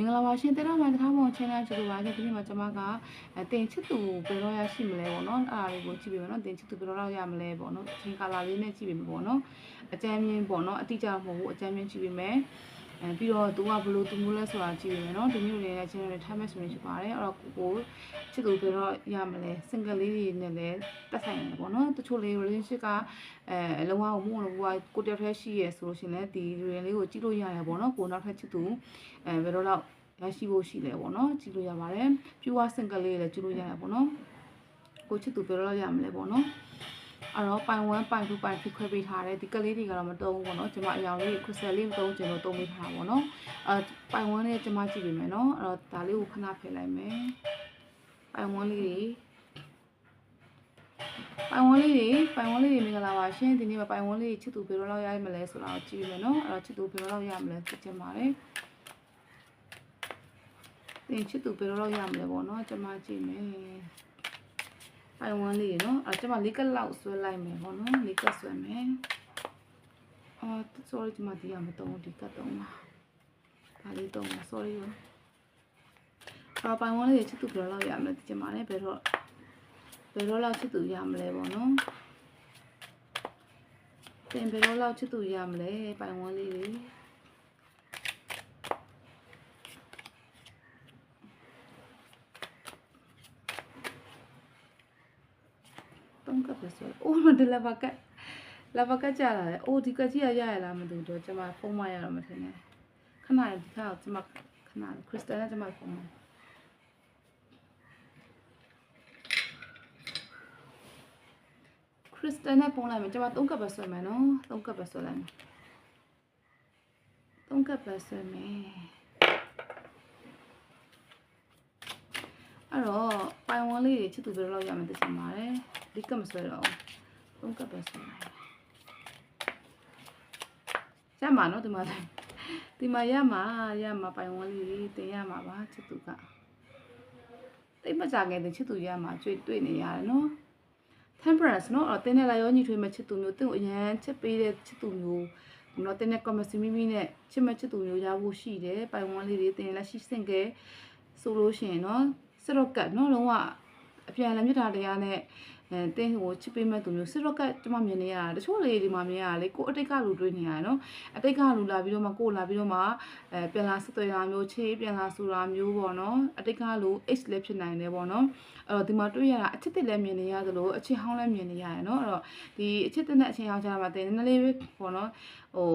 င်္ဂလာပါရှင်တဲတော်မိုင်တထားမောင် channel ကြည့်လို့ပါရှင်ဒီနေ့မှာကျွန်မကအဲတင်ချစ်သူဘယ်တော့ရရှိမလဲပေါ့နော်အဲ့ဒါလေးကိုကြည့်ပေးမယ်နော်တင်ချစ်သူဘယ်တော့ရမလဲပေါ့နော်အချိန်ကာလလေးနဲ့ကြည့်ပေးမယ်ပေါ့နော်အကြမ်းမြင်ပေါ့နော်အတိအကျမဟုတ်ဘူးအကြမ်းမြင်ကြည့်ပေးမယ် အဲပြီးတော့သူကဘယ်လိုသူမျိုးလဲဆိုတာကြည့်ပေးမယ်နော်ဒီမျိုးလေးနဲ့ channel လေးထားမယ်ဆိုရင်ဖြစ်ပါတယ်အဲ့တော့ကိုကိုချစ်သူဘယ်တော့ရမလဲ single လေးတွေနဲ့လည်းတက်ဆိုင်တယ်ပေါ့နော်တချို့လေး relationship ကအဲလုံးဝမှုလို့ကကိုတယောက်တည်းရှိရဆိုလို့ရှင်လဲဒီ real လေးကိုကြည့်လို့ရတယ်ပေါ့နော်ကိုနောက်ထပ်ချစ်သူအဲဘယ်တော့တော့ရရှိဖို့ရှိလဲပေါ့နော်ကြည့်လို့ရပါတယ် pure single လေးလည်းကြည့်လို့ရတယ်ပေါ့နော်ကိုချစ်သူဘယ်တော့ရမလဲပေါ့နော် အဲ့တော့ပိုင်1ပိုင်2ပိုင်3ခွဲပေးထားတယ်ဒီကလေးတွေကတော့မတုံးဘူးပေါ့နော်ကျွန်မအယောင်လေး crystal လေးမတုံးကျွန်တော်တုံးပေးထားတာပေါ့နော်အဲပိုင်1လေးကျွန်မကြည့်ပေးမယ်နော်အဲ့တော့ဒါလေးကိုခဏဖယ်လိုက်မယ်ပိုင်1လေးတွေပိုင်ဝန်းလေးတွေပိုင်ဝန်းလေးတွေမင်္ဂလာပါရှင်ဒီနေ့မှာပိုင်ဝန်းလေးချစ်သူဘယ်လိုလောက်ရမလဲဆိုတာကိုကြည့်မယ်နော်အဲ့တော့ချစ်သူဘယ်လိုလောက်ရမလဲသိချင်ပါတယ်တင်ချစ်သူဘယ်လိုလောက်ရမလဲပေါ့နော်ကျွန်မကြည့်မယ် ပိုင်ဝန်းလေးနော်အဲ့ကျွန်မလေးကက်လောက်ဆွဲလိုက်မယ်ပေါ့နော်လေးကက်ဆွဲမယ်အော် sorry ကျွန်မဒီကမတုံးဒီကတ်တုံးပါဒါလေးတုံးပါ sorry ရောအော်ပိုင်ဝန်းလေးချစ်သူဘယ်လိုလောက်ရမလဲသိချင်ပါတယ်ဘယ်တော့ဘယ်တော့လောက်ချစ်သူရမလဲပေါ့နော်တင်ဘယ်တော့လောက်ချစ်သူရမလဲပိုင်ဝန်းလေးတွေတုံးကပ်ပဲ ဆိုအိုးမဒလဘကလဘကကြာလာတယ်အိုးဒီကကြီးရရရလားမသိဘူးတော့ကျွန်မဖုန်းမရတော့မထင်နဲ့ခဏဒီခါကျွန်မခဏခရစ်စတန်နဲ့ကျွန်မဖုန်းမခရစ်စတန်နဲ့ပုံလိုက်မယ်ကျွန်မ3ကပ်ပဲဆွဲမယ်နော်3ကပ်ပဲဆွဲလိုက်မယ်3ကပ်ပဲဆွဲမယ်အဲ့တော့ပိုင်ဝန်းလေးတွေချစ်သူဘယ်လိုလုပ်ရမလဲသိချင်ပါတယ် ဒီကမဆွဲတော့ဘူး၃ကပ်ပဲဆွဲလိုက်ရမှာနော်ဒီမှာဒီမှာရမှာရမှာပိုင်ဝန်းလေးတင်ရမှာပါချစ်သူကတိတ်မကြခဲ့တဲ့ချစ်သူရမှာတွေ့တွေ့နေရတယ်နော် temperance နော်အဲ့တင်းနဲ့လာရောညီထွေးမချစ်သူမျိုးတင့်ကိုအရန်ချစ်ပေးတဲ့ချစ်သူမျိုးနော်တင်းနဲ့ commerce မိမိနဲ့ချစ်မချစ်သူမျိုးရဖို့ရှိတယ်ပိုင်ဝန်းလေးတွေတင်လက်ရှိစင်ကဲဆိုလို့ရှိရင်နော်စရော့ကတ်နော်လုံးဝအပြန်လည်းမြတ်တာတရားနဲ့ အဲတင်းဟိုချစ်ပေးမဲ့သူမျိုးစစ်တော့ကကျွန်မမြင်နေရတာတချို့လေဒီမှာမြင်ရတာလေကိုအတိတ်ကလူတွေးနေရတယ်နော်အတိတ်ကလူလာပြီးတော့မှကိုလာပြီးတော့မှအဲပြန်လာဆက်သွယ်တာမျိုးချေးပြန်လာဆိုတာမျိုးပေါ့နော်အတိတ်ကလူ H လည်းဖြစ်နိုင်တယ်ပေါ့နော်အဲ့တော့ဒီမှာတွေ့ရတာအချစ်တစ်လည်းမြင်နေရသလိုအချစ်ဟောင်းလည်းမြင်နေရတယ်နော်အဲ့တော့ဒီအချစ်တစ်နဲ့အချစ်ဟောင်းကြားမှာတင်းနည်းနည်းလေးပေါ့နော်ဟို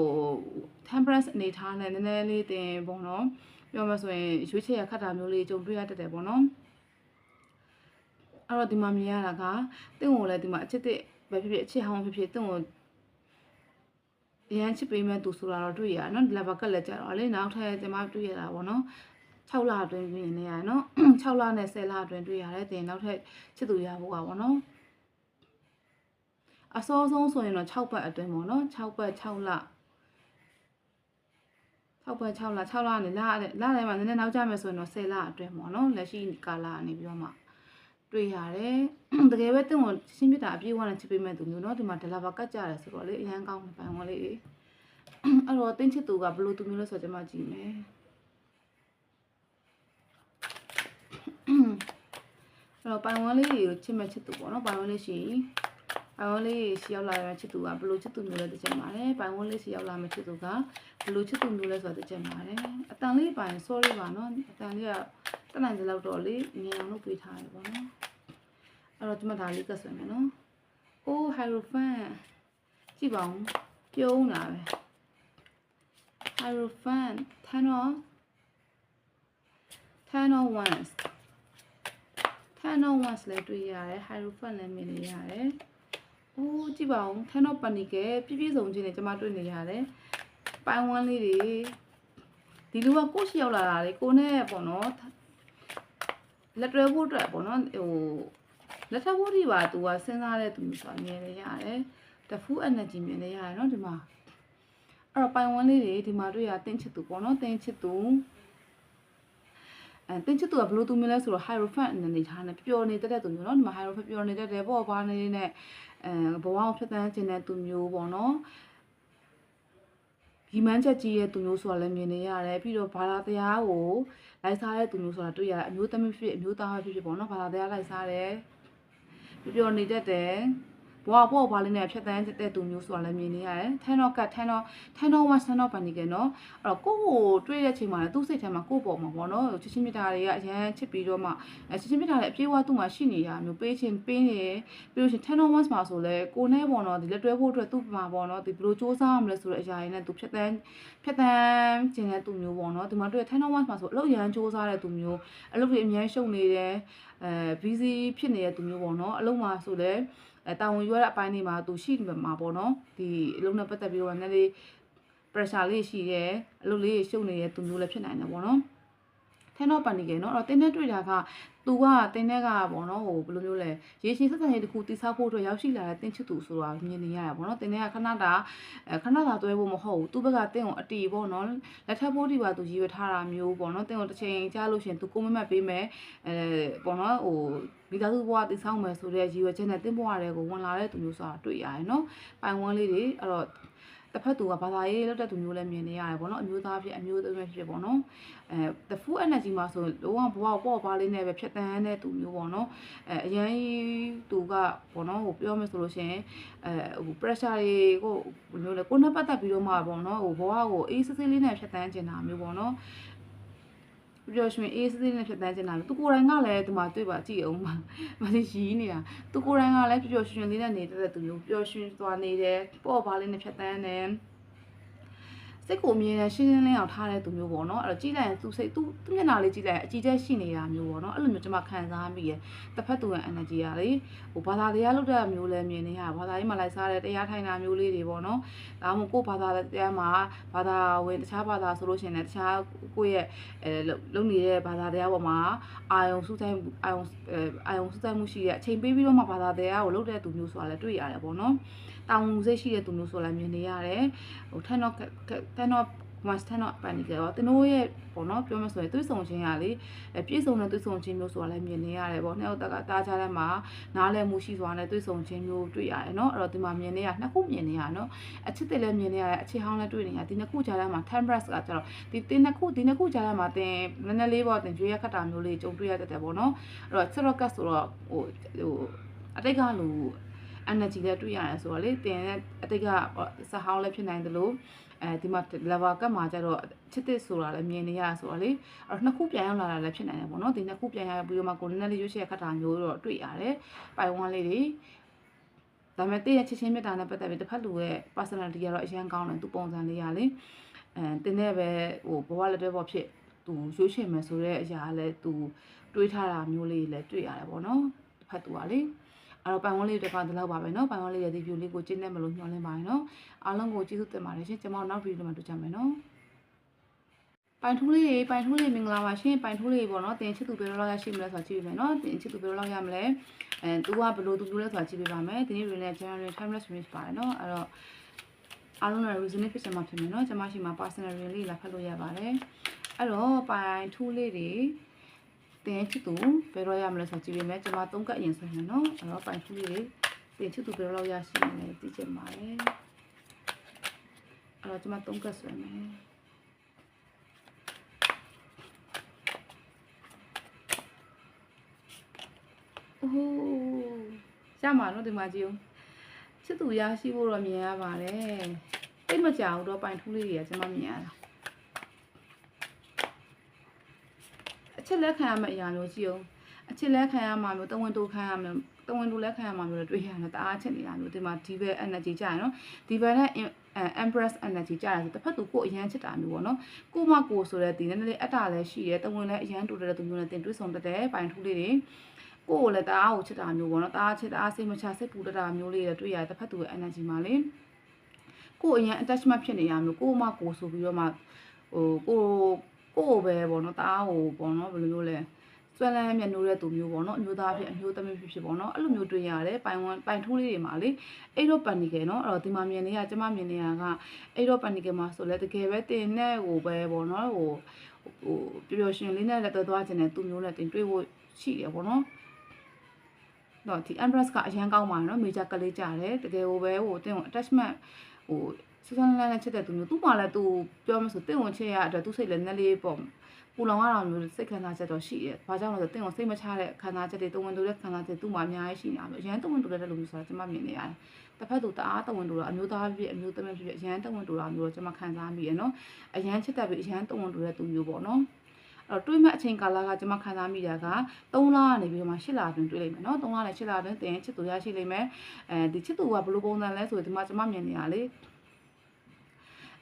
temperance အနေထားနဲ့နည်းနည်းလေးတင်းပေါ့နော်ပြောမှဆိုရင်ရွေးချယ်ရခတ်တာမျိုးလေးကြုံတွေ့ရတတ်တယ်ပေါ့နော်။ အဲ့တော့ဒီမှာမြင်ရတာကတင့်ကိုလည်းဒီမှာအချစ်တစ်ပဲဖြစ်ဖြစ်အချစ်ဟောင်းဖြစ်ဖြစ်တင့်ကိုအရန်ချစ်ပေးမဲ့သူဆိုတာတော့တွေ့ရနော်ဒီလာဘကလည်းကြတော့လေနောက်ထပ်ကျွန်မတွေ့ရတာပေါ့နော်6လအတွင်းပြင်နေရနော်6လနဲ့10လအတွင်းတွေ့ရတယ်တင်နောက်ထပ်ချစ်သူရဖို့ပါပေါ့နော်အစောဆုံးဆိုရင်တော့6ပတ်အတွင်းပေါ့နော်6ပတ်6လ6ပတ်6လ6လနဲ့လလတိုင်းမှာနည်းနည်းနောက်ကျမယ်ဆိုရင်တော့10လအတွင်းပေါ့နော်လက်ရှိကာလကနေပြီးတော့မှ တွေ့ရတယ်တကယ်ပဲတင့်ကိုရှင်းပြတာအပြည့်အဝနဲ့ချစ်ပေးမဲ့သူမျိုးเนาะဒီမှာဒလာဘာကတ်ကြတယ်ဆိုတော့လေအရန်ကောင်းတယ်ပိုင်ဝလေးအဲ့တော့တင်းချစ်သူကဘယ်လိုသူမျိုးလဲဆိုတော့ကျွန်မကြည့်မယ်အဲ့တော့ပိုင်ဝန်းလေးကိုချစ်မဲ့ချစ်သူပေါ့နော်ပိုင်ဝန်းလေးရှိ ပိုင်ဝန်းလေးရှိရောက်လာတဲ့ချစ်သူကဘယ်လိုချစ်သူမျိုးလဲသိချင်ပါတယ်ပိုင်ဝန်းလေးရှိရောက်လာမဲ့ချစ်သူကဘယ်လိုချစ်သူမျိုးလဲဆိုတာသိချင်ပါတယ်အတန်လေးပိုင် sorry ပါနော်အတန်လေးကတက်နိုင်တဲ့လောက်တော့လေငြိမ်အောင်လုပ်ပေးထားတယ်ပေါ့နော်အဲ့တော့ကျွန်မဒါလေးကတ်ဆွဲမယ်နော်အိုး hierophant ကြည့်ပါဦးပြုံးလာပဲ hierophant ten of ten of wands ten of wands လည်းတွေ့ရတယ် hierophant လည်းမြင်နေရတယ် ။အိုးကြည့်ပါဦး။ထန်းတော့ပနီကယ်ပြည့်ပြည့်စုံချင်းနဲ့ကျွန်မတွေ့နေရတယ်။ပိုင်ဝန်းလေးတွေဒီလူကကိုရှိရောက်လာတာလေကိုနဲ့ပေါ့နော်။လက်တွဲဖို့အတွက်ပေါ့နော်ဟိုလက်ထပ်ဖို့ဒီပါသူကစဉ်းစားတဲ့သူဆိုအမြင်လေးရတယ်။တဖူး energy မြင်လေးရတယ်နော်ဒီမှာ။အဲ့တော့ပိုင်ဝန်းလေးတွေဒီမှာတွေ့ရတင်းချစ်သူပေါ့နော်တင်းချစ်သူ။ အဲတင်းချစ်သူကဘလို့သူမျိုးလဲဆိုတော့ hierophant အနေထားနဲ့ပျော်နေတတ်တဲ့သူမျိုးเนาะဒီမှာ hierophant ပျော်နေတတ်တယ်ပေါ့ဘာနေနဲ့အဲဘဝကိုဖြတ်သန်းခြင်းတဲ့သူမျိုးပေါ့နော် ဒီမှန်းချက်ကြီးရဲ့သူမျိုးဆိုတာလည်းမြင်နေရတယ်ပြီးတော့ဘာသာတရားကိုလိုက်စားတဲ့သူမျိုးဆိုတာတွေ့ရတယ်အမျိုးသမီးဖြစ်အမျိုးသားဖြစ်ဖြစ်ပေါ့နော်ဘာသာတရားလိုက်စားတယ်ပြပြောနေတတ်တယ် ဘွားပေါ့ဘာလေးနဲ့ဖြတ်တန်းတဲ့သူမျိုးဆိုတာလည်းမြင်နေရတယ်ထန်တော့ကတ်ထန်တော့ထန်တော့ဝါဆန်တော့ပန်နေကြနော်အဲ့တော့ကိုယ့်ကိုတွေ့တဲ့ချိန်မှာလည်းသူ့စိတ်ထဲမှာကိုယ့်ပေါ်မှာပေါ့နော်ချစ်ချင်းမြတ်တာတွေကအရန်ချစ်ပြီးတော့မှအဲချစ်ချင်းမြတ်တာတွေအပြေးအဝသူ့မှာရှိနေရမျိုးပေးချင်းပေးနေပြီးလို့ရှိရင်ထန်တော့ဝါမှာဆိုလဲကိုနဲ့ပေါ့နော်ဒီလက်တွဲဖို့အတွက်သူ့မှာပေါ့နော်ဒီဘယ်လိုစူးစမ်းရမလဲဆိုတဲ့အရာတွေနဲ့သူဖြတ်တန်းဖြတ်တန်းခြင်းတဲ့သူမျိုးပေါ့နော်ဒီမှာတွေ့ထန်တော့ဝါမှာဆိုအလုပ်ရန်စူးစမ်းတဲ့သူမျိုးအလုပ်တွေအများရှုံနေတယ်အဲ busy ဖြစ်နေတဲ့သူမျိုးပေါ့နော်အလုပ်မှာဆိုလဲ အဲတာဝန်ယူရတဲ့အပိုင်းတွေမှာသူရှိနေမှာပေါ့နော်ဒီအလုပ်နဲ့ပတ်သက်ပြီးတော့နည်းနည်း pressure လေးရှိတယ်အလုပ်လေးရှုပ်နေတဲ့သူမျိုးလည်းဖြစ်နိုင်တယ်ပေါ့နော် ထန်တော့ပန်နေကြနော်အဲ့တော့တင်းနဲ့တွေ့တာကသူကတင်းနဲ့ကပေါ့နော်ဟိုဘယ်လိုမျိုးလဲရေရှည်ဆက်ဆံရေးတစ်ခုတိဆောက်ဖို့အတွက်ရောက်ရှိလာတဲ့တင်းချစ်သူဆိုတာမြင်နေရတာပေါ့နော်တင်းနဲ့ကခဏတာအဲခဏတာတွဲဖို့မဟုတ်ဘူးသူ့ဘက်ကတင်းကိုအတီပေါ့နော်လက်ထပ်ဖို့ဒီပါသူရည်ရွယ်ထားတာမျိုးပေါ့နော်တင်းကိုတစ်ချိန်ကြားလို့ရှရင်သူကိုမမတ်ပေးမယ်အဲပေါ့နော်ဟိုမိသားစုဘဝတိဆောက်မယ်ဆိုတဲ့ရည်ရွယ်ချက်နဲ့တင်းဘဝတွေကိုဝင်လာတဲ့သူမျိုးဆိုတာတွေ့ရတယ်နော်ပိုင်ဝန်းလေးတွေအဲ့တော့ တစ်ဖက်သူကဘာသာရေးလောက်တဲ့သူမျိုးလည်းမြင်နေရတယ်ပေါ့နော်အမျိုးသားဖြစ်အမျိုးသမီးဖြစ်ပေါ့နော်အဲ the full energy မှာဆိုလုံးဝဘဝပေါ့ပါလေးနဲ့ပဲဖြတ်တန်းတဲ့သူမျိုးပေါ့နော်အဲအရင်သူကပေါ့နော်ဟိုပြောမယ်ဆိုလို့ရှိရင်အဲဟို pressure တွေကိုဘယ်လိုလဲကိုယ်နဲ့ပတ်သက်ပြီးတော့မှပေါ့နော်ဟိုဘဝကိုအေးစစ်စစ်လေးနဲ့ဖြတ်တန်းကျင်တာမျိုးပေါ့နော် ပျော်ရွှင်အေးစစ်စစ်နဲ့ဖြတ်တန်းကျင်တာသူကိုယ်တိုင်ကလည်းဒီမှာတွေ့ပါကြည့်အောင်ပါမလေးရီးနေတာသူကိုယ်တိုင်ကလည်းပျော်ရွှင်လေးနဲ့နေတဲ့သူမျိုးပျော်ရွှင်သွားနေတယ်ပေါ့ပါလေးနဲ့ဖြတ်တန်းတယ် စိတ်ကိုအမြင်နဲ့ရှင်းရှင်းလင်းအောင်ထားတဲ့သူမျိုးပေါ့နော်အဲ့တော့ကြည့်လိုက်ရင်သူစိတ်သူသူမျက်နှာလေးကြည့်လိုက်ရင်အကြည့်ချက်ရှိနေတာမျိုးပေါ့နော်အဲ့လိုမျိုးကျွန်မခံစားမိရဲ့တစ်ဖက်သူရဲ့ energy ကလေဟိုဘာသာတရားလုပ်တဲ့မျိုးလည်းမြင်နေရဘာသာရေးမှာလိုက်စားတဲ့တရားထိုင်တာမျိုးလေးတွေပေါ့နော်ဒါမှမဟုတ်ကိုယ်ဘာသာတရားမှာဘာသာဝင်တခြားဘာသာဆိုလို့ရှိရင်လည်းတခြားကိုယ့်ရဲ့အဲလုပ်နေတဲ့ဘာသာတရားပေါ်မှာအာယုံစုဆိုင်အာယုံအာယုံစုဆိုင်မှုရှိတဲ့အချိန်ပေးပြီးတော့မှဘာသာတရားကိုလုပ်တဲ့သူမျိုးဆိုတာလည်းတွေ့ရတယ်ပေါ့နော် တောင်စိတ်ရှိတဲ့သူမျိုးဆိုလာမြင်နေရတယ်ဟို turn off turn off once turn off panic ရောသူတို့ရဲ့ပေါ့နော်ပြောမှဆိုရင်သွေးဆုံခြင်းကလေပြည့်စုံတဲ့သွေးဆုံခြင်းမျိုးဆိုတာလည်းမြင်နေရတယ်ပေါ့နှစ်ယောက်တက်ကတားကြတဲ့မှာနားလည်မှုရှိစွာနဲ့သွေးဆုံခြင်းမျိုးတွေ့ရတယ်နော်အဲ့တော့ဒီမှာမြင်နေရနှစ်ခုမြင်နေရနော်အချစ်တွေလည်းမြင်နေရတယ်အချစ်ဟောင်းလည်းတွေ့နေရဒီနှစ်ခုကြားထဲမှာ temperance ကကျတော့ဒီတင်နှစ်ခုဒီနှစ်ခုကြားထဲမှာတင်နည်းနည်းလေးပေါ့တင်ရွေးရခတ်တာမျိုးလေးကြုံတွေ့ရတတ်တယ်ပေါ့နော်အဲ့တော့ circus ဆိုတော့ဟိုဟိုအတိတ်ကလူအ energy လည်းတွေ့ရတယ်ဆိုတော့လေတင်တဲ့အတိတ်ကစဟောင်းလည်းဖြစ်နိုင်တယ်လို့အဲဒီမှာ level ကမှာကျတော့ချစ်တဲ့ဆိုတာလည်းမြင်နေရဆိုတော့လေအဲ့တော့နှစ်ခုပြန်ရောက်လာတာလည်းဖြစ်နိုင်တယ်ပေါ့နော်ဒီနှစ်ခုပြန်ရပြီးတော့မှကိုနည်းနည်းလေးရွှေ့ချက်ခတ်တာမျိုးတော့တွေ့ရတယ်ပိုင်ဝမ်းလေးတွေဒါပေမဲ့တည့်ရဲ့ချစ်ချင်းမြတ်တာနဲ့ပတ်သက်ပြီးတစ်ဖက်လူရဲ့ personality ကတော့အရင်ကောင်းတယ်သူပုံစံလေးရလေအဲတင်းနဲ့ပဲဟိုဘဝလက်တွဲပေါ်ဖြစ်သူရွှေ့ရှင်မယ်ဆိုတဲ့အရာလည်းသူတွေးထားတာမျိုးလေးလည်းတွေ့ရတယ်ပေါ့နော်တစ်ဖက်သူကလေ အဲ့တော့ပိုင်ဝန်းလေးတစ်ခါဒီလောက်ပါပဲเนาะပိုင်ဝန်းလေးရဲ့ဒီ view လေးကိုကျင်းနေမလို့ညှော်လင်းပါတယ်เนาะအားလုံးကိုကျေးဇူးတင်ပါတယ်ရှင်ကျွန်မနောက်ဗီဒီယိုမှာတွေ့ကြမယ်เนาะပိုင်ထူးလေးတွေပိုင်ထူးလေးမင်္ဂလာပါရှင်ပိုင်ထူးလေးပေါ့နော်တင်ချစ်သူဘယ်လိုလောက်ရရှိမလဲဆိုတာကြည့်ပြမယ်နော်တင်ချစ်သူဘယ်လိုလောက်ရမလဲအဲသူကဘယ်လိုသူပြောလဲဆိုတာကြည့်ပြပါမယ်ဒီနေ့ relay general timeless range ပါတယ်နော်အဲ့တော့အားလုံးနဲ့ reasoning ဖြစ်ချင်မှဖြစ်မယ်နော်ကျွန်မရှိမှာ personal relay လေးလာဖတ်လို့ရပါတယ်အဲ့တော့ပိုင်ထူးလေးတွေ တင်ချစ်သူဘယ်လိုရမလဲဆိုတာကြည့်ပြမယ်ကျွန်မသုံးကပ်အရင်ဆိုရင်နော်အဲ့တော့ပိုင်ထူးလေးတွေတင်ချစ်သူဘယ်လိုလောက်ရရှိမလဲသိချင်ပါတယ်အဲ့တော့ကျွန်မသုံးကပ်ဆိုရင်မယ်အိုးရမှာနော်ဒီမှာကြည့်အောင်ချစ်သူရရှိဖို့တော့မြင်ရပါတယ်တိတ်မကြောက်တော့ပိုင်ထူးလေးတွေကကျွန်မမြင်ရတာ အချက်လက်ခံရမယ့်အရာမျိုးကြည့်အောင်အချက်လက်ခံရမှာမျိုးတဝန်တိုခံရမယ်တဝန်တိုလက်ခံရမှာမျိုးတွေတွေ့ရတယ်တအားချက်နေတာမျိုးဒီမှာဒီဘက် energy ကြရနော်ဒီဘက်နဲ့ empress energy ကြရဆိုတစ်ဖက်သူကိုအရန်ချစ်တာမျိုးပေါ့နော်ကိုမကိုဆိုတဲ့ဒီနည်းနည်းလေးအတ္တလည်းရှိတယ်တဝန်လည်းအရန်တူတဲ့သူမျိုးနဲ့တင်တွေးဆောင်တတ်တယ်ပိုင်ထူးလေးတွေကိုယ်ကိုလည်းတအားကိုချစ်တာမျိုးပေါ့နော်တအားချစ်တအားစိတ်မချစိတ်ပူတတာမျိုးလေးတွေတွေ့ရတယ်တစ်ဖက်သူရဲ့ energy မှာလေကိုယ်အရင် attachment ဖြစ်နေရမျိုးကိုယ်မှကိုယ်ဆိုပြီးတော့မှဟိုကို ကိုယ်ပဲပေါ့နော်တအားကိုပေါ့နော်ဘယ်လိုမျိုးလဲစွဲလန်းမြတ်နိုးတဲ့သူမျိုးပေါ့နော်အမျိုးသားဖြစ်အမျိုးသမီးဖြစ်ဖြစ်ပေါ့နော်အဲ့လိုမျိုးတွေ့ရတယ်ပိုင်ဝမ်ပိုင်ထိုးလေးတွေမှာလေအဲ့တော့ပန်နီကယ်နော်အဲ့တော့ဒီမှာမြင်နေရကျမမြင်နေရကအဲ့တော့ပန်နီကယ်မှာဆိုလဲတကယ်ပဲတင်နဲ့ဟိုပဲပေါ့နော်ဟိုဟိုပျော်ပျော်ရွှင်လေးနဲ့လက်သွဲသွားခြင်းနဲ့သူမျိုးနဲ့တင်တွေ့ဖို့ရှိတယ်ပေါ့နော်တော့ဒီ Empress ကအရန်ကောင်းပါနော် major ကလေးကြတယ်တကယ်ကိုပဲဟိုတင်းကို attachment ဟို စစလန်းလန်းနဲ့ချစ်တဲ့သူမျိုးသူ့မှာလည်းသူပြောမှဆိုတင့်ဝင်ချစ်ရအတွက်သူစိတ်လည်းနည်းလေးပေါ့ပူလောင်ရတာမျိုးစိတ်ခံစားချက်တော့ရှိတယ်။ဘာကြောင့်လဲဆိုတင့်ကိုစိတ်မချတဲ့ခံစားချက်တွေတဝင်တူတဲ့ခံစားချက်သူ့မှာအများကြီးရှိနေတာမျိုးအရန်တဝင်တူတဲ့လူမျိုးဆိုတာကျွန်မမြင်နေရတယ်။တစ်ဖက်သူတအားတဝင်တူတာအမျိုးသားဖြစ်အမျိုးသမီးဖြစ်အရန်တဝင်တူတာမျိုးတော့ကျွန်မခံစားမိရနော်။အရန်ချစ်တဲ့ပြီးအရန်တဝင်တူတဲ့သူမျိုးပေါ့နော်။အဲ့တော့တွေးမဲ့အချိန်ကာလကကျွန်မခံစားမိတာက3လကနေပြီးတော့မှ8လအတွင်းတွေးလိုက်မယ်နော်3လနဲ့8လအတွင်းတင်ချစ်သူရရှိလိမ့်မယ်အဲဒီချစ်သူကဘယ်လိုပုံစံလဲဆိုရင်ဒီမှာကျွန်မမြင်နေရလေ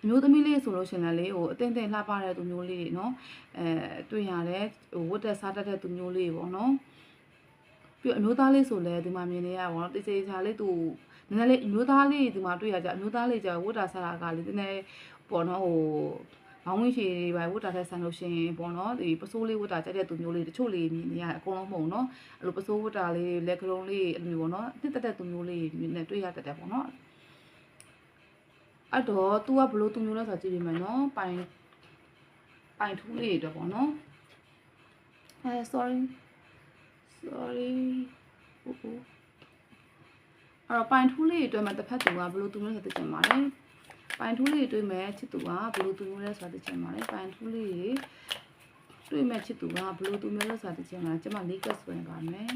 အမျိုးသမီးလေးဆိုလို့ရှင်လည်းလေဟိုအတင်းတင်းလှပတဲ့သူမျိုးလေးတွေနော်အဲတွေ့ရတယ်ဟိုဝတ်တက်စားတတ်တဲ့သူမျိုးလေးပေါ့နော်ပြီးအမျိုးသားလေးဆိုလည်းဒီမှာမြင်နေရပါတော့တိတ်စိတ်ချာလေးသူနည်းနည်းလေးအမျိုးသားလေးဒီမှာတွေ့ရကြအမျိုးသားလေးကြဝတ်တာစားတာကလေနည်းနည်းပေါ့နော်ဟိုဘောင်းဝင်းရှည်တွေပဲဝတ်တာတဲ့ဆန်လို့ရှင်ပေါ့နော်ဒီပစိုးလေးဝတ်တာကြတဲ့သူမျိုးလေးတချို့လေးမြင်နေရအကုန်လုံးမဟုတ်နော်အဲ့လိုပစိုးဝတ်တာလေးလက်ကလုံးလေးအဲ့လိုမျိုးပေါ့နော်တစ်တက်တဲ့သူမျိုးလေးမြင်နေတွေ့ရတတ်တယ်ပေါ့နော် အဲ့တော့ तू ကဘလို့သူမျိုးလဲဆိုတော့ကြည့်ပြမယ်နော်ပိုင်ပိုင်ထူးလေးတွေတော့ပေါ့နော်အဲ sorry sorry ဟုတ်ဟုတ်အဲ့တော့ပိုင်ထူးလေးတွေအတွက်မှာတစ်ဖက်သူကဘလို့သူမျိုးလဲဆိုတော့သိချင်ပါတယ်ပိုင်ထူးလေးတွေတွေ့မဲ့ချစ်သူကဘလို့သူမျိုးလဲဆိုတော့သိချင်ပါတယ်ပိုင်ထူးလေးတွေတွေ့မဲ့ချစ်သူကဘလို့သူမျိုးလဲဆိုတော့သိချင်ပါတယ်ကျွန်မလေးကဆွဲပါမယ်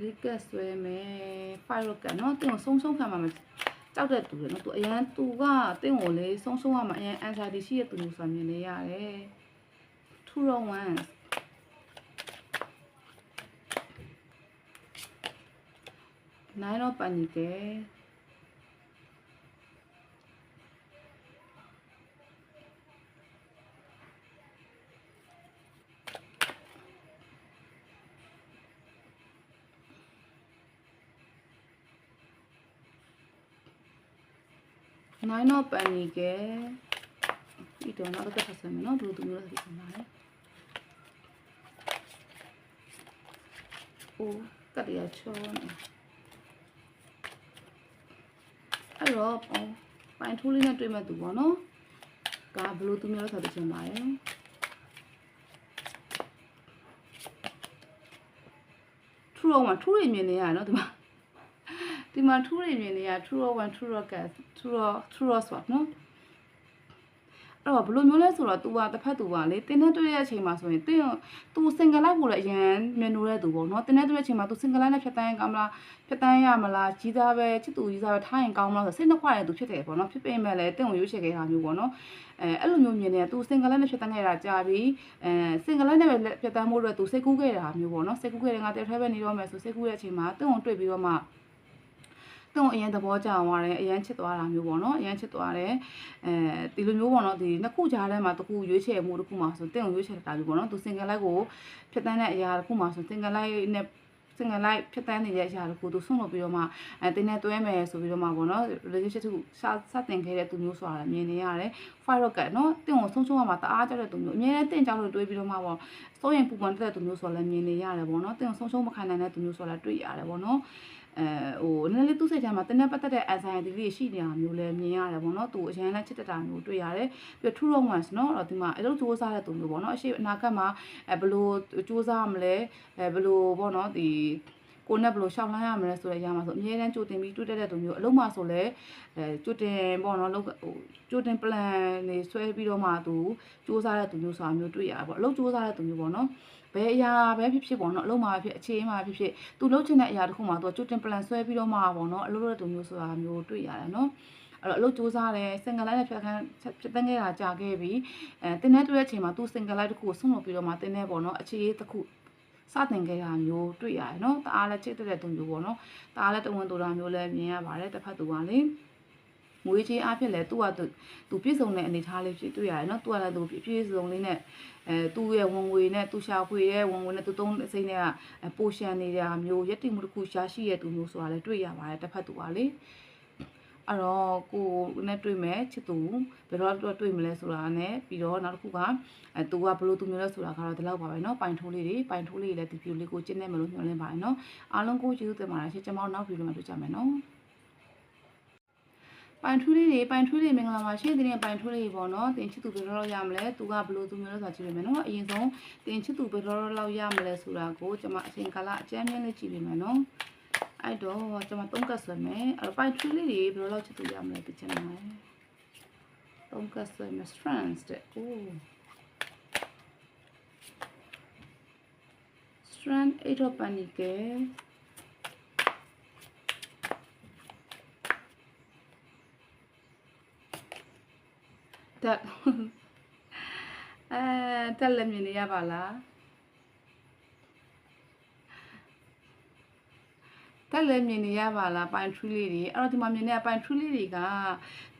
လေးကဆွဲမယ်ဖိုင်ရော့ကနော်တင်ကိုဆုံးဆုံးခံမှာမကြောက်တဲ့သူလေနော်သူအရန်သူကတင့်ကိုလေဆုံးဆုံးရမှာအရန် anxiety ရှိတဲ့သူမျိုးဆိုတာမြင်နေရတယ် two round one နိုင်တော့ပန်နေတယ် နိုင်တော့ပန်နေတယ်ဒီတော့နောက်တစ်ခါဆက်မယ်နော်ဘယ်လိုသူမျိုးလဲသိချင်ပါလဲအိုးကတည်းကချောနေအဲ့တော့ပိုင်ထူးလေးနဲ့တွေ့မဲ့သူပေါ့နော်ကဘယ်လိုသူမျိုးလဲဆိုတော့သိချင်ပါတယ်ထူတော့မှာထူးရမြင်နေရနော်ဒီမှာ ဒီမှာထူးရမြင်နေရထူတော့1ထူတော့ကတ်ထူတော့ထူတော့ swap နော်အဲ့တော့ဘယ်လိုမျိုးလဲဆိုတော့ तू ကတစ်ဖက် तू ကလေတင်းနဲ့တွေ့တဲ့အချိန်မှာဆိုရင်တင်း तू single life ကိုလည်းအရန်မျက်နှိုးတဲ့သူပေါ့နော်တင်းနဲ့တွေ့တဲ့အချိန်မှာ तू single life နဲ့ဖြတ်တန်းကောင်းမလားဖြတ်တန်းရမလားကြီးသားပဲချစ်သူကြီးသားပဲထားရင်ကောင်းမလားဆိုစိတ်နှခွတဲ့သူဖြစ်တယ်ပေါ့နော်ဖြစ်ပေမဲ့လည်းတင်းကိုရွေးချယ်ခဲ့တာမျိုးပေါ့နော်အဲအဲ့လိုမျိုးမြင်နေ तू single life နဲ့ဖြတ်တန်းခဲ့တာကြာပြီအဲ single life နဲ့ပဲဖြတ်တန်းဖို့အတွက် तू စိတ်ကူးခဲ့တာမျိုးပေါ့နော်စိတ်ကူးခဲ့တယ်ငါတည်းထဲပဲနေတော့မယ်ဆိုစိတ်ကူးတဲ့အချိန်မှာတင်းကိုတွေ့ပြီးတော့မှ တုံအရင်သဘောကျသွားတယ်အရင်ချစ်သွားတာမျိုးပေါ့နော်အရင်ချစ်သွားတယ်အဲဒီလိုမျိုးပေါ့နော်ဒီနှစ်ခုကြားထဲမှာတစ်ခုရွေးချယ်မှုတစ်ခုမှာဆိုတင့်ကိုရွေးချယ်တာမျိုးပေါ့နော်သူ single life ကိုဖြတ်တန်းတဲ့အရာတစ်ခုမှာဆို single life နဲ့ single life ဖြတ်တန်းနေတဲ့အရာတစ်ခုသူဆုံးလို့ပြီးတော့မှအဲတင်းနဲ့တွဲမယ်ဆိုပြီးတော့မှပေါ့နော် relationship တစ်ခုစစတင်ခဲ့တဲ့သူမျိုးဆိုတာမြင်နေရတယ် fire rocket နော်တင့်ကိုဆုံးဆုံးရမှာတအားကြတဲ့သူမျိုးအများနဲ့တင့်ကြောက်လို့တွေးပြီးတော့မှပေါ့စိုးရင်ပူပန်တဲ့သူမျိုးဆိုလည်းမြင်နေရတယ်ပေါ့နော်တင့်ကိုဆုံးဆုံးမခံနိုင်တဲ့သူမျိုးဆိုလည်းတွေ့ရတယ်ပေါ့နော် အဲဟိုနည်းနည်းလေးသူ့စိတ်ထဲမှာတင်းနဲ့ပတ်သက်တဲ့ anxiety လေးရှိနေတာမျိုးလည်းမြင်ရတယ်ပေါ့နော်သူအရင်လည်းချစ်တတ်တာမျိုးတွေ့ရတယ်ပြီးတော့ true romance နော်အဲ့တော့ဒီမှာအဲ့လိုစူးစမ်းတဲ့သူမျိုးပေါ့နော်အရှိအနာဂတ်မှာအဲဘယ်လိုစူးစမ်းမလဲအဲဘယ်လိုပေါ့နော်ဒီ ကိုနဲ့ဘယ်လိုရှောင်လန်းရမလဲဆိုတဲ့အရာမှာဆိုအများတန်းကြိုတင်ပြီးတွေ့တတ်တဲ့သူမျိုးအလုံးမှာဆိုလဲအဲကြိုတင်ပေါ့နော်လောက်ဟိုကြိုတင် plan တွေဆွဲပြီးတော့မှသူစူးစမ်းတဲ့သူမျိုးဆိုတာမျိုးတွေ့ရပါပေါ့အလုံးစူးစမ်းတဲ့သူမျိုးပေါ့နော်ဘယ်အရာပဲဖြစ်ဖြစ်ပေါ့နော်အလုံးမှာဖြစ်အခြေမှာဖြစ်ဖြစ်သူလုပ်ချင်တဲ့အရာတစ်ခုမှာသူကကြိုတင် plan ဆွဲပြီးတော့မှပေါ့နော်အလုပ်လုပ်တဲ့သူမျိုးဆိုတာမျိုးတွေ့ရတယ်နော်အဲ့တော့အလုပ်စူးစမ်းတယ် single life နဲ့ဖြတ်ခန်းဖြတ်တန်းခဲ့တာကြာခဲ့ပြီအဲတင်းနဲ့တွေ့တဲ့အချိန်မှာသူ single life တစ်ခုကိုဆုံးလုပ်ပြီးတော့မှတင်းနဲ့ပေါ့နော်အခြေရေးတစ်ခု စတင်ခဲ့တာမျိုးတွေ့ရတယ်နော်တအားလည်းချစ်တဲ့သူမျိုးပေါ့နော်တအားလည်းတဝန်တူတာမျိုးလည်းမြင်ရပါတယ်တစ်ဖက်သူကလေငွေချင်းအဖြစ်လဲသူ့ကသူသူပြည့်စုံတဲ့အနေအထားလေးဖြစ်တွေ့ရတယ်နော်သူကလည်းသူပြည့်စုံလေးနဲ့အဲသူ့ရဲ့ဝင်ငွေနဲ့သူရှာဖွေရဲ့ဝင်ငွေနဲ့သူသုံးစိတ်နဲ့ကပိုရှန်နေတာမျိုးရက်တိမှုတစ်ခုရှာရှိရဲ့သူမျိုးဆိုတာလည်းတွေ့ရပါတယ်တစ်ဖက်သူကလေ အဲ့တော့ကိုနဲ့တွေ့မယ်ချစ်သူဘယ်တော့တွေ့မလဲဆိုတာနဲ့ပြီးတော့နောက်တစ်ခုကအဲသူကဘလို့သူမျိုးလဲဆိုတာကတော့ဒီလောက်ပါပဲเนาะပိုင်ထိုးလေးတွေပိုင်ထိုးလေးတွေလည်းဒီဗီဒီယိုလေးကိုကျင်းနေမလို့ညွှန်လင်းပါတယ်เนาะအားလုံးကိုကျေးဇူးတင်ပါတယ်ရှင်ကျွန်မတို့နောက်ဗီဒီယိုမှာတွေ့ကြမယ်เนาะပိုင်ထူးလေးတွေပိုင်ထူးလေးမင်္ဂလာပါရှင်ဒီနေ့ပိုင်ထူးလေးပေါ့နော်တင်ချစ်သူဘယ်တော့လောက်ရမလဲသူကဘလို့သူမျိုးလဲဆိုတာကြည့်ပေးမယ်နော်အရင်ဆုံးတင်ချစ်သူဘယ်တော့လောက်ရမလဲဆိုတာကိုကျွန်မအချိန်ကာလအကျဉ်းမြင့်လေးကြည့်ပေးမယ်နော် အဲ့တော့ကျွန်မသုံးကတ်ဆွဲမယ်အဲ့တော့ပိုင်ထရီလေးတွေဘယ်လိုလောက်ချစ်သူရမလဲသိချင်တယ်သုံးကတ်ဆွဲမယ် strands တဲ့ oh strand 8တော့ပန်နီကဲတက်အဲတက်လည်းမြင်နေရပါလား တက်လည်းမြင်နေရပါလားပိုင်ထရီလေးတွေအဲ့တော့ဒီမှာမြင်နေတဲ့ပိုင်ထရီလေးတွေက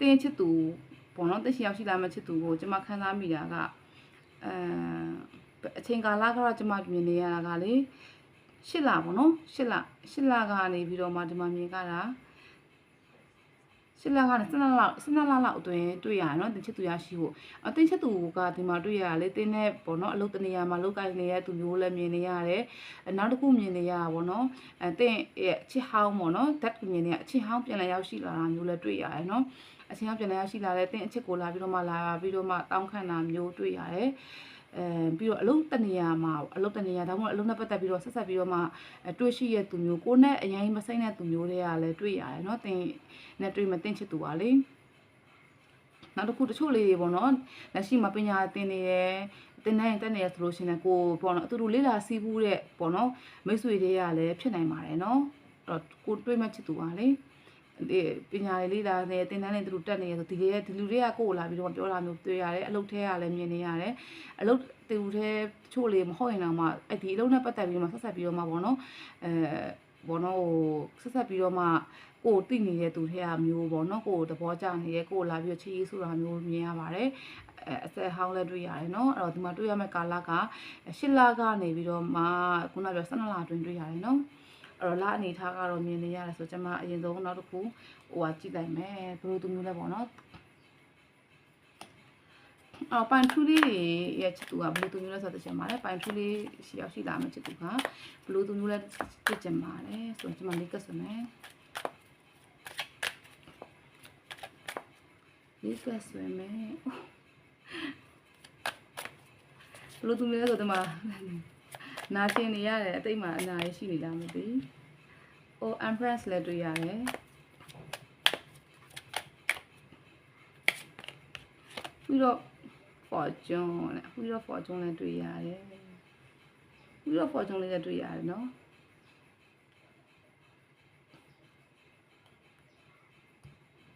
တင်းချစ်သူပေါ့နော်တရှိရောက်ရှိလာမဲ့ချစ်သူကိုကျွန်မခန်းစားမိတာကအဲအချိန်ကာလကတော့ကျွန်မမြင်နေရတာကလေရှစ်လပေါ့နော်ရှစ်လရှစ်လကနေပြီးတော့မှဒီမှာမြင်ကြတာ ရှစ်လကနေစနလလောက်စနလလောက်အတွင်းတွေ့ရတယ်နော်တင်ချစ်သူရရှိဖို့အတင်ချစ်သူကဒီမှာတွေ့ရတာလေတင်းနဲ့ပေါ့နော်အလုပ်တနေရာမှာလုပ်ကိုင်နေတဲ့သူမျိုးလည်းမြင်နေရတယ်နောက်တစ်ခုမြင်နေရတာပေါ့နော်အဲတင်းရဲ့ချစ်ဟောင်းပေါ့နော်ဓာတ်မြင်နေရအချစ်ဟောင်းပြန်လာရောက်ရှိလာတာမျိုးလည်းတွေ့ရတယ်နော်အချစ်ဟောင်းပြန်လာရောက်ရှိလာတဲ့တင်းအချစ်ကိုလာပြီးတော့မှလာပြီးတော့မှတောင်းခံတာမျိုးတွေ့ရတယ် အဲပြီးတော့အလုံးတနေရာမှာအလုံးတနေရာဒါမှမဟုတ်အလုံးနဲ့ပတ်သက်ပြီးတော့ဆက်ဆက်ပြီးတော့မှတွေ့ရှိရသူမျိုးကိုနဲ့အရင်မဆိုင်တဲ့သူမျိုးတွေကလည်းတွေ့ရတယ်เนาะတင်နဲ့တွေ့မတင်ချစ်သူပါလေနောက်တစ်ခုတချို့လေးတွေပေါ့နော်လက်ရှိမှာပညာသင်နေတယ်တင်နိုင်တက်နေရဆိုလို့ရှိရင်ကိုပေါ့နော်အတူတူလေးလာစီးဘူးတဲ့ပေါ့နော်မိတ်ဆွေတွေကလည်းဖြစ်နိုင်ပါတယ်နော်အဲ့တော့ကိုတွေ့မှချစ်သူပါလေဒီ ပညာလေးလေးလာနေတင်တန်းနေသူတို့တက်နေရဆိုဒီလေးဒီလူတွေကကိုကိုလာပြီးတော့ပြောတာမျိုးတွေ့ရတယ်အလုပ်ထဲကလည်းမြင်နေရတယ်အလုပ်တူထဲချို့လေးမဟုတ်ရင်တော့မှအဲ့ဒီအလုပ်နဲ့ပတ်သက်ပြီးတော့မှဆက်ဆက်ပြီးတော့မှပေါ့နော်အဲဘောနော်ဟိုဆက်ဆက်ပြီးတော့မှကိုတိနေတဲ့သူထဲကမျိုးပေါ့နော်ကိုသဘောကျနေတဲ့ကိုလာပြီးချီးဆိုတာမျိုးမြင်ရပါတယ်အဲအဆက်ဟောင်းလည်းတွေ့ရတယ်နော်အဲ့တော့ဒီမှာတွေ့ရမယ့်ကာလက၈လကနေပြီးတော့မှခုနကပြော12လအတွင်းတွေ့ရတယ်နော် အဲ့တော့လအနေထားကတော့မြင်နေရတယ်ဆိုကျွန်မအရင်ဆုံးနောက်တစ်ခုဟိုဟာကြည့်လိုက်မယ်ဘယ်လိုသူမျိုးလဲပေါ့နော်အော်ပန်ထူလေးတွေရဲ့ချစ်သူကဘလူးသူမျိုးလဲဆိုတော့ချက်ပါတယ်ပန်ထူလေးရှိရောက်ရှိလာမယ့်ချစ်သူကဘလူးသူမျိုးလဲချစ်ချင်ပါတယ်ဆိုတော့ကျွန်မလေးကတ်စမယ်လေးကတ်ဆွဲမယ်ဘလူးသူမျိုးလဲဆိုတော့ဒီမှာ နာကျင်နေရတယ်အတိတ်မှာအနာရရှိနေလားမသိဘူး။ Oh Empress လည်းတွေ့ရတယ်။ပြီးတော့ Fortune နဲ့ပြီးတော့ Fortune လည်းတွေ့ရတယ်။ပြီးတော့ Fortune လေးလည်းတွေ့ရတယ်နော်။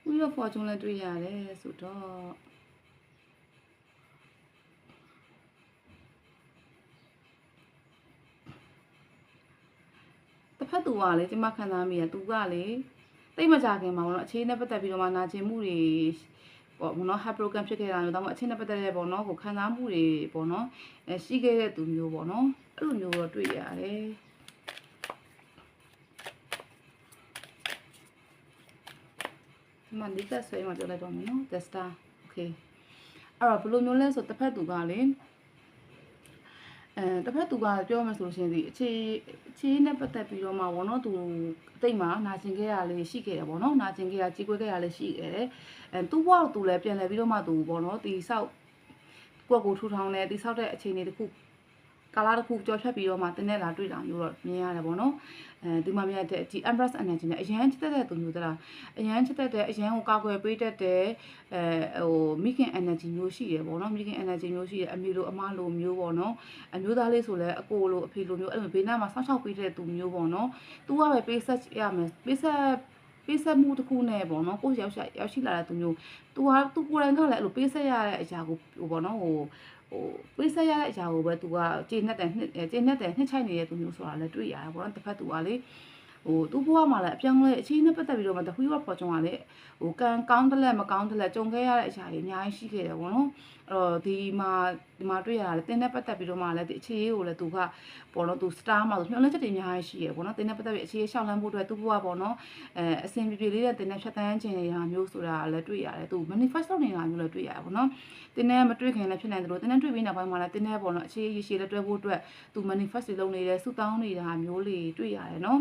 ပြီးတော့ Fortune လည်းတွေ့ရတယ်ဆိုတော့ ဖက်သူကလေကျမခံစားမိရသူကလေတိတ်မကြခင်မှာပေါ့နော်အခြေအနေနဲ့ပတ်သက်ပြီးတော့မှနာကျင်မှုတွေပေါ့ဘောနော် heart broken ဖြစ်ခဲ့တာမျိုးတော့အခြေအနေနဲ့ပတ်သက်တဲ့ပေါ့နော်ကိုခံစားမှုတွေပေါ့နော်အဲရှိခဲ့တဲ့သူမျိုးပေါ့နော်အဲ့လိုမျိုးတော့တွေ့ရတယ်ဒီမှာဒီသက်ဆွဲမှာပြောလိုက်တော့မယ်နော် the star okay အဲ့တော့ဘယ်လိုမျိုးလဲဆိုတစ်ဖက်သူကလေ အဲတစ်ဖက်သူကပြောမှဆိုလို့ရှိရင်ဒီအခြေအခြေနဲ့ပတ်သက်ပြီးတော့မှဘောနော်သူအတိတ်မှာနာကျင်ခဲ့ရလေးရှိခဲ့တယ်ဘောနော်နာကျင်ခဲ့ရကြီးကွဲခဲ့ရလေးရှိခဲ့တယ်အဲသူ့ဘဝသူလည်းပြန်လဲပြီးတော့မှသူဘောနော်ဒီဆောက်ကိုယ့်ကိုထူထောင်တယ်ဒီဆောက်တဲ့အခြေအနေတစ်ခု ကာလာတစ်ခုကြော်ဖြတ်ပြီးတော့မှတင်းနဲ့လာတွေ့တာမျိုးတော့မြင်ရတယ်ပေါ့နော်အဲဒီမှာမြင်တဲ့ဒီ Empress Energy နဲ့အရန်ချစ်တဲ့သူမျိုးသလားအရန်ချစ်တဲ့အရန်ကိုကာကွယ်ပေးတတ်တဲ့အဲဟိုမိခင် energy မျိုးရှိတယ်ပေါ့နော်မိခင် energy မျိုးရှိတယ်အမေလိုအမလိုမျိုးပေါ့နော်အမျိုးသားလေးဆိုလဲအကိုလိုအဖေလိုမျိုးအဲ့လိုဘေးနားမှာစောင့်ရှောက်ပေးတဲ့သူမျိုးပေါ့နော်သူကပဲပေးဆက်ရမယ်ပေးဆက်ပေးဆက်မှုတစ်ခုနဲ့ပေါ့နော်ကိုရောက်ရှိရောက်ရှိလာတဲ့သူမျိုးသူကသူကိုယ်တိုင်ကလည်းအဲ့လိုပေးဆက်ရတဲ့အရာကိုဟိုပေါ့နော်ဟို ဟိုပိတ်ဆက်ရတဲ့အရာကိုပဲသူကကျေနပ်တယ်နှစ်ကျေနပ်တယ်နှစ်ချိုက်နေတဲ့သူမျိုးဆိုတာလည်းတွေ့ရတယ်ပေါ့နော်တစ်ဖက်သူကလေ ဟိုသူ့ဘဝမှာလည်းအပြောင်းလဲအခြေအနေပတ်သက်ပြီးတော့မှ The Wheel of Fortune ကလည်းဟိုကံကောင်းတယ်လက်မကောင်းတယ်လက်ကြုံခဲ့ရတဲ့အရာတွေအများကြီးရှိခဲ့တယ်ပေါ့နော်အဲ့တော့ဒီမှာဒီမှာတွေ့ရတာလေတင်းနဲ့ပတ်သက်ပြီးတော့မှလည်းဒီအခြေရေးကိုလည်းသူကပေါ့နော်သူ star မှာဆိုမျှော်လင့်ချက်တွေအများကြီးရှိရပေါ့နော်တင်းနဲ့ပတ်သက်ပြီးအခြေရေးရှောက်လန်းဖို့အတွက်သူ့ဘဝပေါ့နော်အဲအစဉ်ပြေပြေလေးတဲ့တင်းနဲ့ဖြတ်တန်းခြင်းတွေဟာမျိုးဆိုတာလည်းတွေ့ရတယ်သူ manifest လုပ်နေတာမျိုးလည်းတွေ့ရတယ်ပေါ့နော်တင်းနဲ့မတွေ့ခင်လည်းဖြစ်နိုင်တယ်လို့တင်းနဲ့တွေ့ပြီးနောက်ပိုင်းမှာလည်းတင်းနဲ့ပေါ့နော်အခြေရေးရှိလည်းတွေ့ဖို့အတွက်သူ manifest တွေလုပ်နေတယ်စုတောင်းနေတာမျိုးလေးတွေ့ရတယ်နော်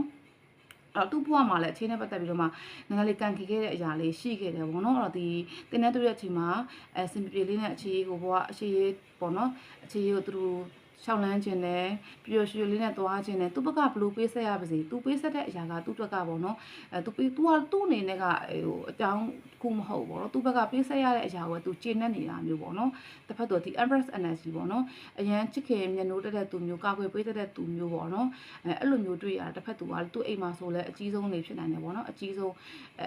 အဲ့တော့သူ့ဘဝမှာလည်းအခြေအနေပတ်သက်ပြီးတော့မှနည်းနည်းလေးကန်ခေခဲ့တဲ့အရာလေးရှိခဲ့တယ်ပေါ့နော်အဲ့တော့ဒီတင်းတဲ့တွေ့တဲ့အချိန်မှာအဲစင်ပြေလေးနဲ့အခြေရေးကိုဘဝအခြေရေးပေါ့နော်အခြေရေးကိုသူတို့ ရှောင်းလန်းခြင်းနဲ့ပျော်ရွှင်လေးနဲ့သွားခြင်းနဲ့သူ့ဘက်ကဘလို့ပေးဆက်ရပါစေသူပေးဆက်တဲ့အရာကသူ့ဘက်ကပေါ့နော်အဲသူပေးသူကသူ့အနေနဲ့ကဟိုအကြောင်းခုမဟုတ်ပေါ့နော်သူ့ဘက်ကပေးဆက်ရတဲ့အရာကိုသူကျင့်နေနေတာမျိုးပေါ့နော်တစ်ဖက်တော့ဒီ Empress energy ပေါ့နော်အရန်ချစ်ခင်မျက်နှာတက်တဲ့သူမျိုးကာကွယ်ပေးတတ်တဲ့သူမျိုးပေါ့နော်အဲအဲ့လိုမျိုးတွေ့ရတာတစ်ဖက်သူကသူ့အိမ်မှာဆိုလဲအကြီးဆုံးနေဖြစ်နိုင်တယ်ပေါ့နော်အကြီးဆုံး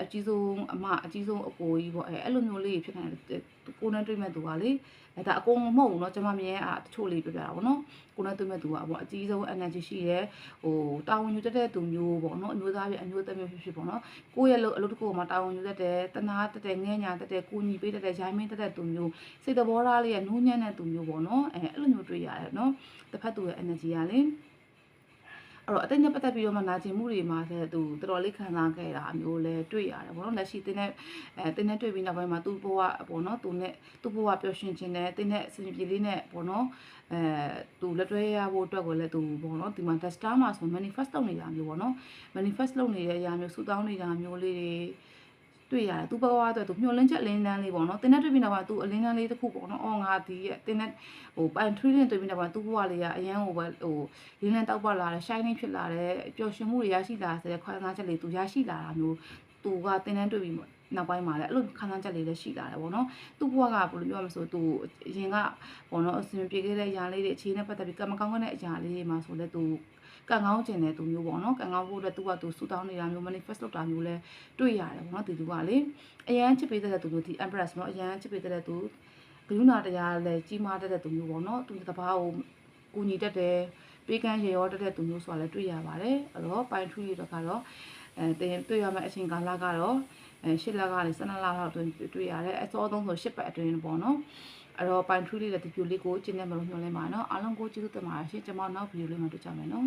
အကြီးဆုံးအမအကြီးဆုံးအကိုကြီးပေါ့အဲအဲ့လိုမျိုးလေးဖြစ်နိုင်တယ်ကိုနဲ့တွေ့မဲ့သူကလေ အဲဒါအကုန်မဟုတ်ဘူးเนาะကျွန်မမြင်ရအတချို့လေးပြပြတာပေါ့နော်ကိုနဲ့တွေ့မဲ့သူကပေါ့အကြီးဆုံး energy ရှိရဲဟိုတာဝန်ယူတတ်တဲ့သူမျိုးပေါ့နော်အမျိုးသားပြအမျိုးသမီးဖြစ်ဖြစ်ပေါ့နော်ကိုယ့်ရဲ့အလုပ်တစ်ခုမှာတာဝန်ယူတတ်တဲ့တနာတတ်တဲ့ငဲညာတတ်တဲ့ကိုညီပေးတတ်တဲ့ရိုင်းမင်းတတ်တဲ့သူမျိုးစိတ်သဘောထားလေးရဲ့နှူးညံ့တဲ့သူမျိုးပေါ့နော်အဲအဲ့လိုမျိုးတွေ့ရတယ်နော်တစ်ဖက်သူရဲ့ energy ကလေ အဲ့တော့အတိတ်နဲ့ပတ်သက်ပြီးတော့မှနာကျင်မှုတွေမှာဆက်သူတော်တော်လေးခံစားခဲ့တာအမျိုးလဲတွေ့ရတယ်ပေါ့နော်လက်ရှိတင်းနဲ့အဲတင်းနဲ့တွေ့ပြီးနောက်ပိုင်းမှာသူ့ဘဝပေါ့နော်သူနဲ့သူ့ဘဝပျော်ရွှင်ခြင်းနဲ့တင်းနဲ့အစဉ်ပြေလေးနဲ့ပေါ့နော်အဲသူလက်တွဲရဖို့အတွက်ကိုလည်းသူပေါ့နော်ဒီမှာ tester မှာဆို manifest လုပ်နေတာမျိုးပေါ့နော် manifest လုပ်နေတဲ့အရာမျိုးဆူတောင်းနေတာမျိုးလေးတွေ တွေ့ရတယ်သူဘဝအတွက်သူမျှော်လင့်ချက်အလင်းတန်းလေးပေါ့နော်တင်းနဲ့တွေ့ပြီးနောက်မှာသူအလင်းတန်းလေးတစ်ခုပေါ့နော်အော်ငါဒီရဲ့တင်းနဲ့ဟိုပိုင် trading တွေ့ပြီးနောက်မှာသူ့ဘဝလေးကအရန်ဟိုပဲဟိုရင်းနှံတောက်ပလာတယ် shining ဖြစ်လာတယ်ပျော်ရွှင်မှုတွေရရှိလာဆိုတဲ့ခွာစားချက်လေးသူရရှိလာတာမျိုးသူကတင်းနဲ့တွေ့ပြီးနောက်ပိုင်းမှာလည်းအဲ့လိုခံစားချက်လေးလည်းရှိလာတယ်ပေါ့နော်သူ့ဘဝကဘယ်လိုပြောရမလဲဆိုသူအရင်ကပေါ့နော်အစဉ်ပြေခဲ့တဲ့အရာလေးတွေအခြေအနေနဲ့ပတ်သက်ပြီးကံမကောင်းတဲ့အရာလေးတွေမှာဆိုလဲသူ ကံကောင်းကျင်တဲ့သူမျိုးပေါ့နော်ကံကောင်းဖို့အတွက်သူကသူဆူတောင်းနေတာမျိုး manifest လုပ်တာမျိုးလဲတွေ့ရတယ်ပေါ့နော်ဒီသူကလေအရန်ချစ်ပေးတဲ့သူမျိုးဒီ empress နော်အရန်ချစ်ပေးတဲ့သူဂရုဏာတရားလဲကြီးမားတဲ့သူမျိုးပေါ့နော်သူတဘာကိုကူညီတတ်တယ်ပေးကမ်းရေရောတတ်တဲ့သူမျိုးဆိုတာလဲတွေ့ရပါတယ်အဲ့တော့ပိုင်းထူးတွေကတော့အဲတင်တွေ့ရမယ့်အချိန်ကာလကတော့အဲ၈လကနေ12လလောက်အတွင်းတွေ့ရတယ်အစောဆုံးဆို၈ပတ်အတွင်းပေါ့နော် အဲ့တော့ပိုင်းထူးလေးတဲ့ဒီပြူလေးကိုကျင်းနေမလို့ညွှန်လဲပါနော်အားလုံးကိုကျေးဇူးတင်ပါတယ်ရှင်ကျွန်မနောက်ဗီဒီယိုလေးမှာတွေ့ကြမယ်နော်